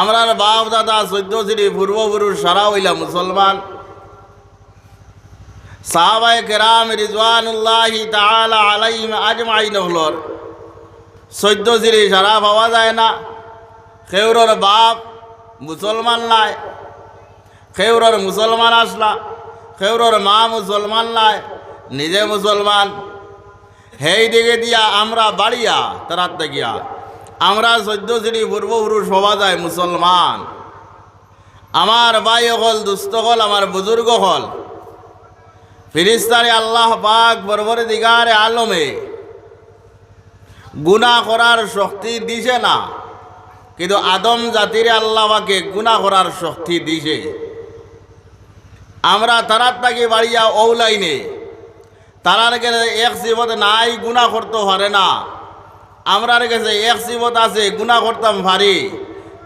আমরার বাপ, দাদা চৈদ্য শ্রী পূর্বপুরুষ সারা হইলা মুসলমান। সাহাবাই কেরাম রিজওয়ানুল্লাহি তাআলা আলাইহিম আজমাইন হলর। চৈদ্য শ্রী সারা পাওয়া যায় না। খেউরর বাপ মুসলমান নাই। খেউরর মুসলমান আসলা। খেউরর মা মুসলমান নাই। নিজে মুসলমান। হেই দিকে দিয়া আমরা বাড়িয়া তারার গিয়া। আমরা চৈদ্য শ্রী পূর্বপুরুষ হওয়া যায় মুসলমান। আমার ভাই হল, দুস্থ হল, আমার বুজুর্গ হল। ফিরিস্তারে আল্লাহ পাক বরবর দিগারে আলমে গুণা করার শক্তি দিছে না, কিন্তু আদম জাতিরে আল্লাহ পাকে গুণা করার শক্তি দিছে। আমরা তারার তাকে বাড়িয়া ওলাইনে তারার কাছে এক সিবত নাই গুণা করতে পারে না। আমরার কাছে এক সিবত আছে গুণা করতাম পারি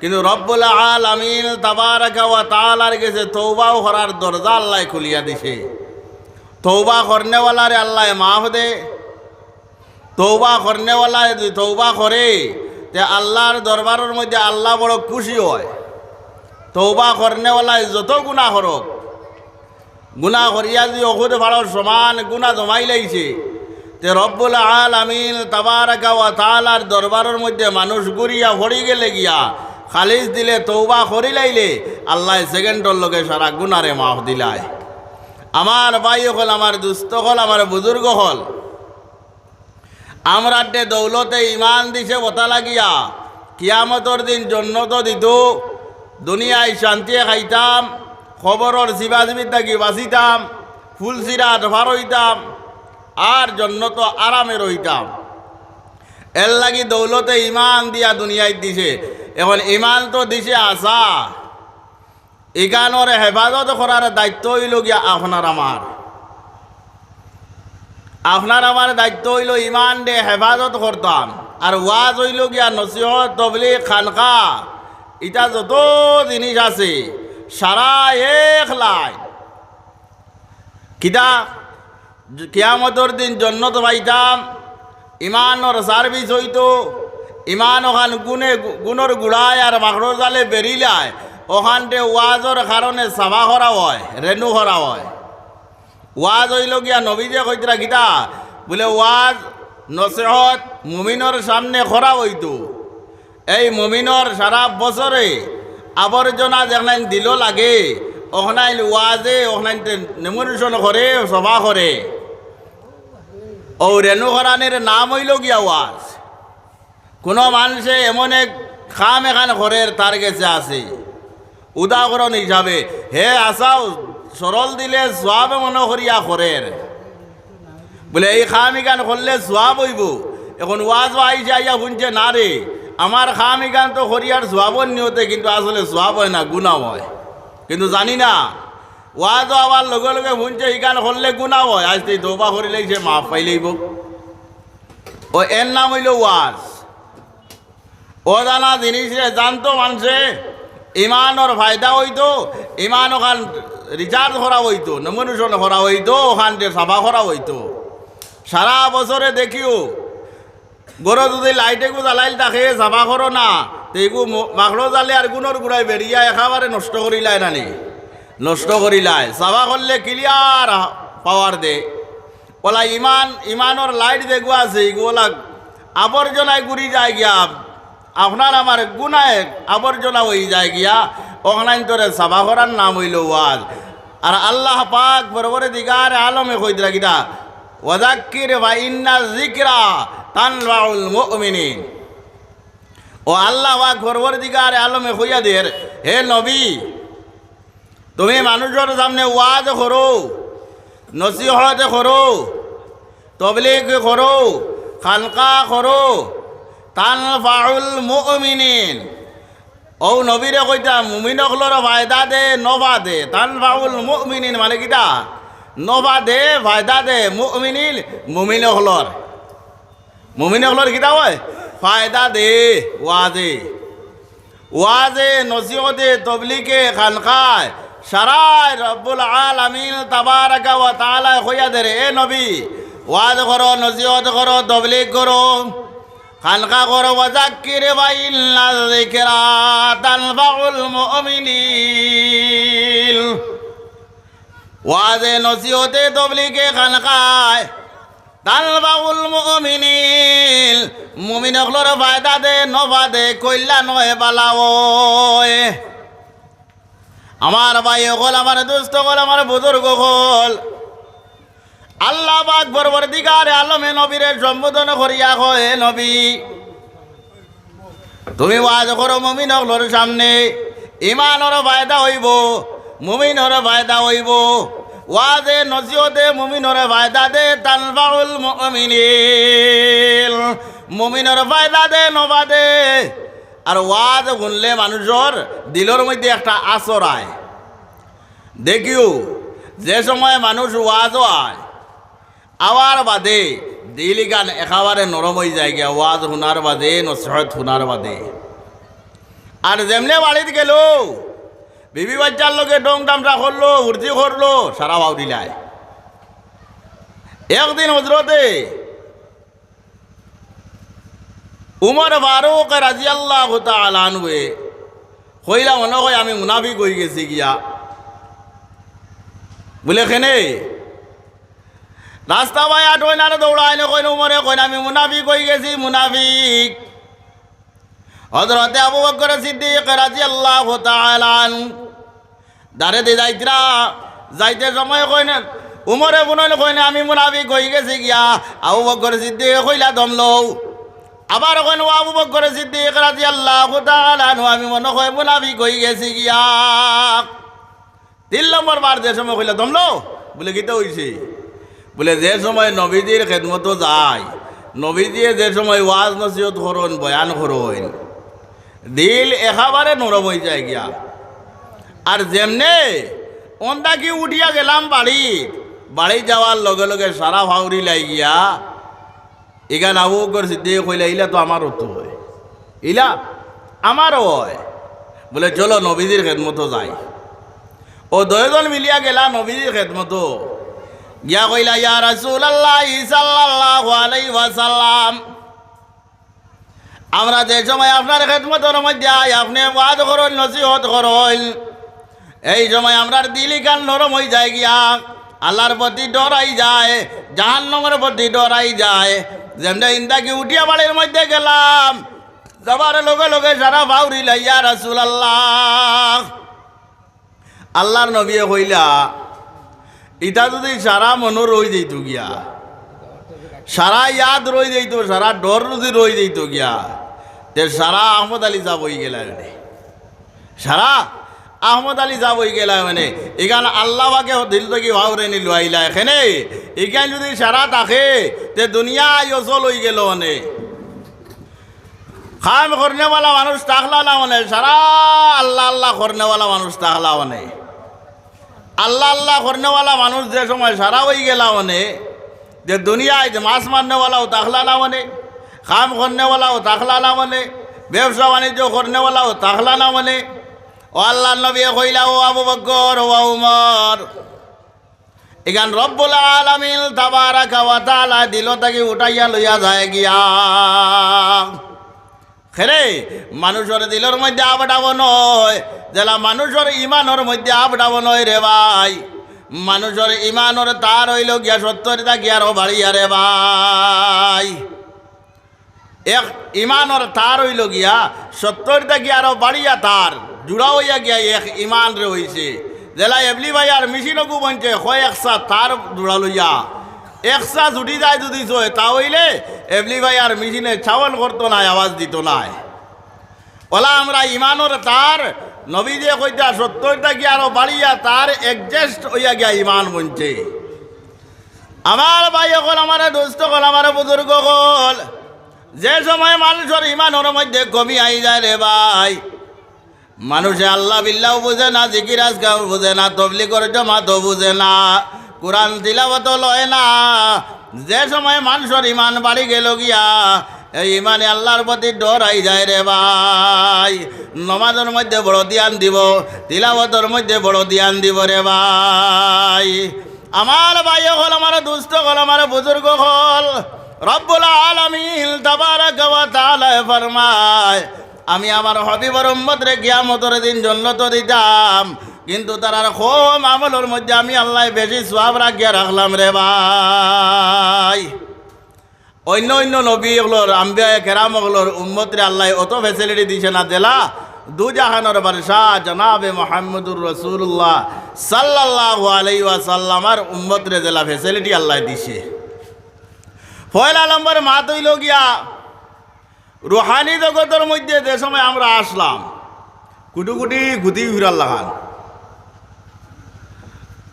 কিন্তু রব্বুল আল আমিন তাবার ওয়া তালার কাছে তৌবাও করার দরজা আল্লাহ খুলিয়া দিছে। তৌবা করনেওয়ালারে আল্লাহ মাফ দে। তৌবা করনেওয়ালা যদি তৌবা করে, তে আল্লাহর দরবারের মধ্যে আল্লাহ বড় খুশি হয়। তৌবা করনেওয়ালায় যত গুণা করক গুণা করিয়া যদি অখুদ ভাড়ার সমান গুণা জমাই লাইছে তে রব্বুল আল আমিন তাবার গাওয়া তালার দরবারের মধ্যে মানুষ গুড়িয়া ভরি গেলে গিয়া খালিজ দিলে তৌবা করি লাইলে, আল্লাহ সেকেন্ডর লোকে সারা গুণারে মাফ দিলায়। আমার ভাই হল, আমার দুস্থ হল, আমার বুজুর্গ হল। আমরা দৌলতে ইমান দিছে বতা লাগিয়া। কিয়ামতর দিন জন্য তো দিত। দুনিয়ায় শান্তিয়ে খাইতাম, খবরর শিবাজমির থাকি বাঁচিতাম, ফুলসিরাত ভার হইতাম। আর জন্য তো আরামে রইতাম। এর লাগি দৌলতে ইমান দিয়া দুনিয়ায় দিছে। এখন ইমান তো দিছে আশা ইগানোর হেফাজত করার দায়িত্ব হইল গিয়া আপনার আমার আপনার আমার দায়িত্ব হইল ইমান দে হেফাজত করতাম আর ওয়াজ হইল গিয়া নসিহত তবলি খানকা। ইটা যত জিনিস আছে সারা এক লাই কিতা কিয়ামতর দিন জন্নত পাইতাম। ইমানর সার্ভিস হইতো। ইমান ওখান গুণে গুণর গুড়ায় আর মাকড় জালে বেরিলায়। ওখানটে ওয়াজর কারণে সাফা করা হয় রেনু করা হয়। ওয়াজ হইল গিয়া নবীজে কইতরা গীতা বলে ওয়াজ, নসেহত মুমিনর সামনে করা হইতো। এই মুমিনর সারা বছরে আবর্জনা যেখানে দিল লাগে ওখানাইন ওয়াজে ওখানাইন নেমুরেশন করে সভা করে ও করানের নাম হইল গিয়া ওয়াজ। কোনো মানুষে এমন এক খাম এখান করে তার গেছে আছে। উদাহরণ হিসাবে, হে আসাও, সরল দিলে সোয়াবে মনে করিয়া করের বলে, এই খাম গান করলে সোয়াব হইব। এখন ওয়াজ আইসে আইয়া শুনছে, না রে, আমার খামি গান তো করিয়ার সোয়াবর নিয়তে কিন্তু আসলে সোয়াব হয় না গুণাও হয়। কিন্তু জানি না ওয়াজ আবার লগে লগে শুনছে এই গান করলে গুণাও হয়। আজ তুই দৌবা করিলেই সে মাফ পাইলেইব ও, এর নাম হইল ওয়াজ। ও জানা জিনিস জানতো মানুষে ইমানর ফায়দা হইতো, ইমান ওখান রিচার্জ করা হইতো নমনুষণ করা হইতো, ওখান দিয়ে সাফা করা হইতো। সারা বছরে দেখিও গরু যদি লাইটে গু জ্বালাইল তাকে সাফা করো না তেগু মাখলো জালে আর গুণর গুড়াই বেরিয়া একেবারে নষ্ট করিলাই নানি। নষ্ট করিলাই সাফা করলে ক্লিয়ার পাওয়ার দে। ওলা ইমান, ইমানর লাইট দেখব আছে, এগুলা আবর্জনায় ঘুরি যায় গিয়া, আপনার আমার গুনায় আবর্জনা হয়ে যায় গিয়া ওখানে তোরে সাফা করার নাম হইল ওয়াজ। আর আল্লাহ পাক বরবরে দিগার আলমে কইদরা গিতা ওয়াজাক্কির বা ইন্না জিকরা তানবাউল মুমিনিন। ও আল্লাহ পাক বরবরে দিগার আলমে কইয়া দের হে নবী তুমি মানুষের সামনে ওয়াজ করো নসিহত করো তবলিগ করো খানকা করো তানফাউল মুমিনিন। ও নবীরে কইতা মুমিন হলর ফায়দা দে নভা দে তানফাউল মুমিনিন মানে কিতা? নভা দে ফায়দা দে, মুমিনিন মুমিন হলর মুমিন হলর কিতা হয়? ফায়দা দে ওয়াজে ওয়াজে নসিহতে তবলিকে খানখায় সারাই রব্বুল আলামিন তাবারাকা ওয়া তাআলা কইয়া দে রে, এ নবী। ওয়াজ করো, নসিহত করো, তবলিগ করো। খানকা করো ওয়াজাক্কির বাইল্লা যিকরা তানফাউল মুমিনিন। ওয়াজে নসিহতে, তবলিগে, খানকায় তানফাউল মুমিনিন। মুমিন হলর ফায়দা দে, নফা দে, কল্যাণ হয়ে পালাও আমার ভাই হল, আমার দুস্থ হল, আমার বুজুর্গ হল। আল্লাহ পাক বরবর্তীকার আলমে নবীরে সম্বোধন করিয়া কয়ে, নবী, তুমি ওয়াজ করো মুমিন হলর সামনে। ইমানর ফায়দা হইব, মুমিনর ফায়দা হইব। ওয়াজে নসিহতে মুমিনর ফায়দা দে, তানফাউল মুমিনিল মুমিনর ফায়দা দে নফা দে আর ওয়াজ শুনলে মানুষের দিলের মধ্যে একটা আসর আয়। দেখিও, যে সময় মানুষ ওয়াজও আয় আওয়ার বাদে দিলি গান একেবারে নরম হয়ে যায় গিয়া, ওয়াজ শুনার বাদে নসরত শুনার বাদে। আর যেমনে বাড়িতে গেল, বিবি বাচ্চার লোকে ডং ডামটা করল উর্জি করল, সারা ভাও দিলায় একদিন হজরতে উমর ফারুক রাজি আল্লাহ আলানবে কইলা মনে হয় আমি মুনাফি কই গেছি গিয়া। বলে খেনে রাস্তা ভাই আটই না দৌড়াই না কইন, উমরে কইন, আমি মুনাফি কই গেছি, মুনাফিক। হজরতে আবু বকর সিদ্দিক রাজি আল্লাহ তাআলান দারে দি যাইতরা। যাইতে সময় কইন, উমরে বুনল কইন, আমি মুনাফি কই গেছি গিয়া। আবু বকর সিদ্দিক কইলা দমলও আবার কইন আবু বকর সিদ্দিক রাজি আল্লাহ আমি মনে কই মুনাফি কই গেছি গিয়া। তিন নম্বর বার যে সময় কইলা, দমলো? বলে, কিতা হইছে? বলে, যে সময় নবীজির খেদমত যায়, নবীজিয়ে যে সময় ওয়াজ নসিহত করুন, বয়ান করুন, দিল একেবারে নরম হয়ে যায় গিয়া। আর যেমনে ওনটা কি উঠিয়া গেলাম বাড়ি বাড়ি যাওয়ার লগে লগে সারা ভাউরি লাই গিয়া এখান আবু কর সিদ্ধি কইলা ইলা তো আমারও তো হয়। ইলা আমারও হয়। বলে, চলো নবীজির খেদমতো যাই। ও দয়জন মিলিয়া গেলা নবীজির খেদমতো গিয়া কইলা, ইয়া রাসূলুল্লাহ সাল্লাল্লাহু আলাইহি ওয়াসাল্লাম, আমরা যে সময় আপনার খেদমতের মধ্যে আই, আপনি ওয়াজ করুন, নসিহত করুন। এই সময় আমরার দিলি কান নরম হয়ে যায় গিয়া। আল্লাহর প্রতি ডরাই যায়, জাহান্নমের প্রতি ডরাই যায়। যেমন ইন্দাকে উঠিয়া বাড়ির মধ্যে গেলাম। যাবার লগে লগে সারা বাউরি লাইয়া রাসুল আল্লাহ আল্লাহর নবী কইলা, ইটা যদি সারা মনো রই যেত গিয়া, সারা ইয়াদ রই যেত সারা ডর যদি রই যেত গিয়া, তে সারা আহমদ আলী যা বই গেলা সারা আহমদ আলী যা বই গেলা মানে। এখান আল্লাহকে দিল থেকে ভাবরে নিল আইলা এখানে। যদি সারা থাকে তে দুনিয়া ইয়সল হয়ে গেল মানে। খাম করনেওয়ালা মানুষ থাকলা না মানে সারা আল্লাহ আল্লাহ করনেওয়ালা মানুষ থাকলা মানে। আল্লাহ আল্লাহ করনেওয়ালা মানুষ যে সময় সারা হয়ে গেলা মানে যে দুনিয়ায় মাছ মারনেওয়ালাও তাকলা না মানে কাম করনেওয়ালাও তাকলা না মানে ব্যবসা বাণিজ্য করনেওয়ালাও তাকলা না মানে। ও আল্লাহ নবী কইলা, ও আবু বকর, ও উমর। এখান রব্বুল আলামিন তাবারাকা ওয়া তাআলা দিল তাকে উঠাইয়া লইয়া যায় গিয়া। খেরে, মানুষের দিলের মধ্যে আবডাব নয় যেলা মানুষের ইমানের মধ্যে আবডাব নয় রে ভাই। মানুষের ইমানের তার হইল গিয়া সত্তরটা গিয়ারও বাড়িয়া রে ভাই। এক ইমানের তার হইল গিয়া সত্তরটা গিয়ারও বাড়িয়া তার। জুড়া হইয়া গিয়া এক ইমান রে হইছে। জেলা এবলি ভাই আর মেশিনকু বনছে, হয় একসা তার জুড়া লইয়া। একসা জুটি যায় যদি জয়, তা হইলে এবলি ভাই আর মেশিনে ছাওয়াল করতো নাই, আওয়াজ দিত নাই। ওলা আমরা ইমানোর তার, নবী দিয়ে কইতা সত্তরটা কি আরও বাড়িয়া, তার একজাস্ট হইয়া গিয়া ইমান বনছে। আমার ভাই এখন আমার দোস্ত কল আমার বুজুর্গ কল যে সময় মানুষের ইমানের মধ্যে কমি আই যায় রে ভাই। মানুষে আল্লাহ বিল্লাও বুঝে না, জিকির আজকাও বুঝে না তবলি করে জমাতো বুঝে না, কোরআন তিলাবত লয় না। যে সময় মানুষের ইমান বাড়ি গেল গিয়া, এই ইমানে আল্লাহর প্রতি ডরাই যায় রে ভাই। নমাজের মধ্যে বড় ধ্যান দিব তিলাবতর মধ্যে বড় ধ্যান দিব রে ভাই। আমার ভাই হল, আমার দুষ্ট হল, আমার বুজুর্গ হল। রব্বুল আলামিন তাবারাক ওয়া তাআলা ফরমায় আমি আমার হবিবর রে কিয়ামতের দিন জন্নত দিতাম। কিন্তু তারার কম আমলের মধ্যে আমি আল্লাহ বেশি সওয়াব রাখিয়া রাখলাম রে ভাই। অন্য অন্য নবী হলোর, আম্বিয়া কেরাম হলোর উম্মতরে আল্লাহ অত ফেসিলিটি দিছে না দিলা দু জাহানোর বাদশাহ জনাবে মোহাম্মদুর রসুল্লাহ সাল্লাল্লাহু আলাইহি ওয়াসাল্লামার উম্মতরে জেলা ফেসিলিটি আল্লাহ দিছে। পয়লা নম্বর মা তৈল গিয়া রুহানি জগতের মধ্যে যে সময় আমরা আসলাম কুটু কুটি গুতি লাগান।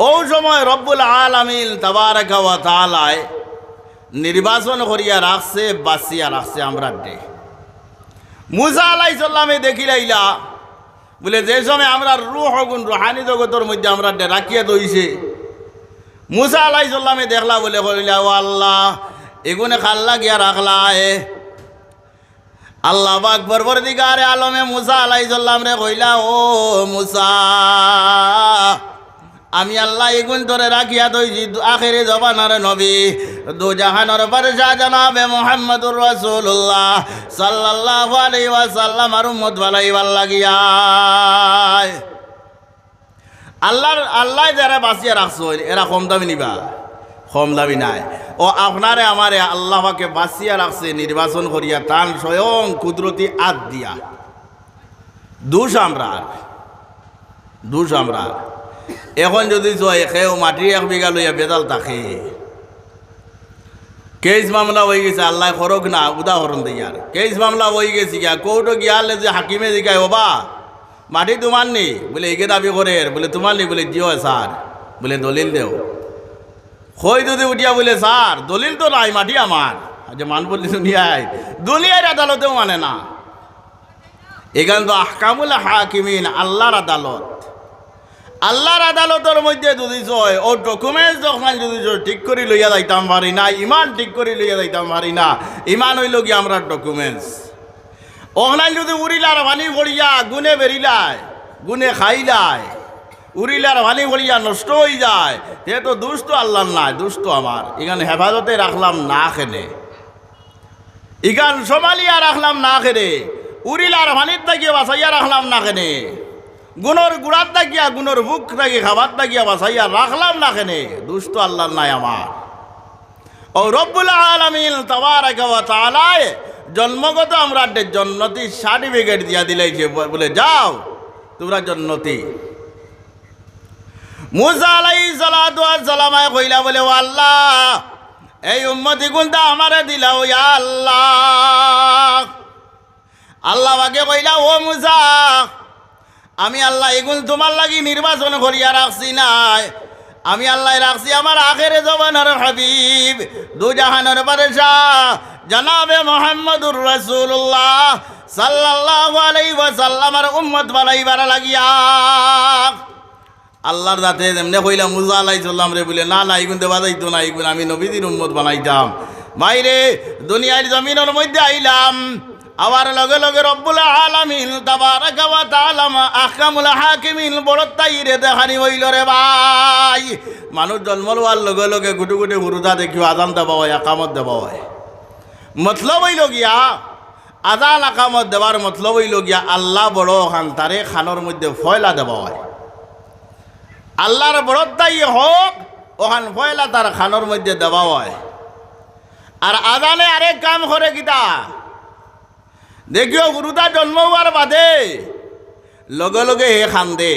ও সময় রব্বুল আলামিন তাবারাকা ওয়া তাআলায় নির্বাচন করিয়া রাখছে, বাঁচিয়া রাখছে আমরা ডে মুসা আলাই সাল্লামে দেখিলাইলা বলে যে সময় আমরা রুহ গুণ রুহানি জগতের মধ্যে আমরা ডে রাখিয়া দইছে। মুসা আলাই সাল্লামে দেখলা, বলে কইলা, ও আল্লাহ, এগুনে খাল্লা গিয়া রাখলা, এ আল্লাহ বাক বরবর দিগারে আলমে মুসা আলাই সাল্লাম রে কইলা, ও মুসা, আমি আল্লাহ এগুন ধরে রাখিয়া দইছি আখেরে জবানার নবী। দু জাহানের বাদশাহ জানাবে মোহাম্মদুর রাসূলুল্লাহ সাল্লাল্লাহু আলাইহি ওয়াসাল্লাম আর উম্মত বালাইবার লাগিয়া। আল্লাহর, আল্লাহ যারা বাঁচিয়ে রাখছো, এরা কম দামি নিবা। কম দামি নাই। ও আপনারে আমারে আল্লাহকে বাঁচিয়ে রাখছে, নির্বাচন করিয়া তান স্বয়ং কুদরতি আদ দিয়া। দুষ আমরা দুষ আমরা এখন যদি জয় খেয়েও মাটি এক বিঘা লইয়া বেদাল তাকে কেস মামলা হয়ে গেছে, আল্লাহ খরক না উদাহরণ দিয়ার কেস মামলা হয়ে গেছে গিয়া কৌটো গিয়ালে যে হাকিমে জিগায় বাবা মাটি তোমার নেই বলে একে দাবি করে বলে তোমার নেই বলে জিও স্যার বলে দলিল দেও। খই যদি উঠিয়া বলে, স্যার, দলিল তো নাই, মাটি আমার। যে মান বলি দুনিয়ায় দুনিয়ার আদালতেও মানে না। এখান তো আহকামুল হাকিমিন, আল্লাহর আদালত। আল্লাহর আদালতের মধ্যে যদি জয়, ও ডকুমেন্টস যখন যদি ঠিক করে লইয়া যাইতাম পারি না, ইমান ঠিক করে লইয়া যাইতাম পারি না। ইমান হইল কি আমরা ডকুমেন্টস ওখানে যদি উড়িলার ভানি ভরিয়া গুনে বেরিলায় গুনে খাইলায়। উড়িলার ভালি ভরিয়া নষ্ট হয়ে যায়। সে তো দুষ্ট আল্লাহর নাই, দুষ্ট আমার। এখানে হেফাজতে রাখলাম না খেনে ইগান সোমালিয়া রাখলাম না খেনে উড়িলার ভানির তাকিয়ে বাসাইয়া রাখলাম না খেনে গুণর গুড়ার তাকিয়া, গুণর বুক তাকি খাবার তাকিয়া বাসাইয়া রাখলাম না খেনে দুষ্ট আল্লাহর নাই আমার। ও রব্বুল আলমিন তাবারাকা ওয়া তাআলায় জন্মগত আমরা জন্নতি সার্টিফিকেট দিয়া দিলাইছে। বলে, যাও, তোমরা জন্নতি। আলাই আল্লাহ আমি আল্লাহ এগুন তোমার লাগি নির্বাচন করিয়া রাখছি নাই। আমি আল্লাহ রাখছি আমার আখেরে জবানের হাবিব দু জাহানের বাদশাহ, জানাবে মোহাম্মদুর রাসূলুল্লাহ সাল্লাল্লাহু আলাইহি ওয়াসাল্লামের উম্মত বানাইবার লাগিয়া। আল্লাহর দাতে এমনি কইলাম মুজা আলাই সাল্লাম রে বলে, না না এগুন দেওয়া যাইতো না এগুন আমি নবীদের উম্মত বানাইতাম। বাইরে দুনিয়ার জমিনের মধ্যে আইলাম। আবার লগে লগে রব্বুল আলামিন, তাবারাকা ওয়া তাআলা আহকামুল হাকিমিন বড় তাইরে দেখানি হইল রে ভাই। মানুষ জন্ম লওয়ার লগে লগে গুটু গুটু হুরুদা দেখিও আজান দেওয়া হয় একামত দেওয়া হয়। মতলব হইল গিয়া, আজান, আকামত দেওয়ার মতলব হইল গিয়া, আল্লাহ বড় খান তারে খানোর মধ্যে ফয়লা দেওয়া হয়। আল্লাহর বড়দাই হোক ওখান ফয়লা তার খানোর মধ্যে দেওয়া হয়। আর আজানে আরেক কাম করে কিতা? দেখিও গুরুদা জন্ম হওয়ার বাদে, লগে লগে হে খান্দে।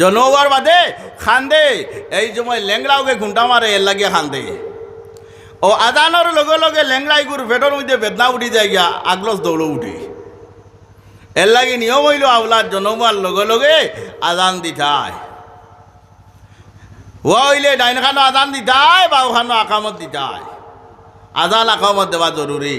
জন্ম হওয়ার বাদে খান্দে, এই সময় লেংড়াওকে ঘুমটা মারে, এর লাগে খান্দে। ও আজানোর লগে লগে লেংড়াই গুরু পেটর মধ্যে বেদনা উঠি যায় গিয়া, আগলস দৌড় উঠি। এর লাগে নিয়ম হইল আওলার জনমার লগে লগে আজান দিতায় ও হইলে ডাইনখানো আজান দিতায় বা ওখানো আকামত দিতায় আজান আকামত দেওয়া জরুরি।